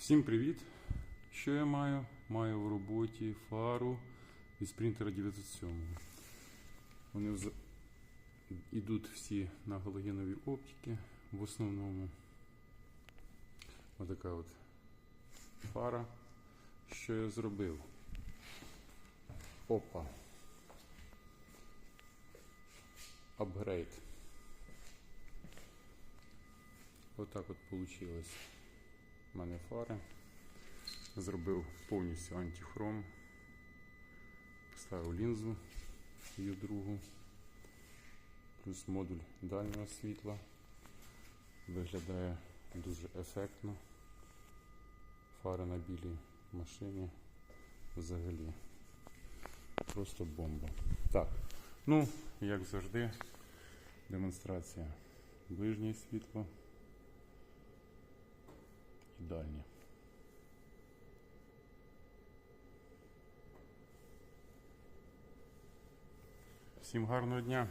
Всім привіт! Що я маю? Маю в роботі фару із принтера 907. Вони вз- йдуть всі на галогенові оптики в основному. Отака от фара. Що я зробив? Опа. Апгрейд. Отак от вийшло в мене фари. Зробив повністю антихром. Поставив лінзу її другу. Плюс модуль дальнього світла. Виглядає дуже ефектно. Фари на білій машині взагалі. Просто бомба. Так, ну, як завжди, демонстрація ближнє світло і. Всім гарного дня!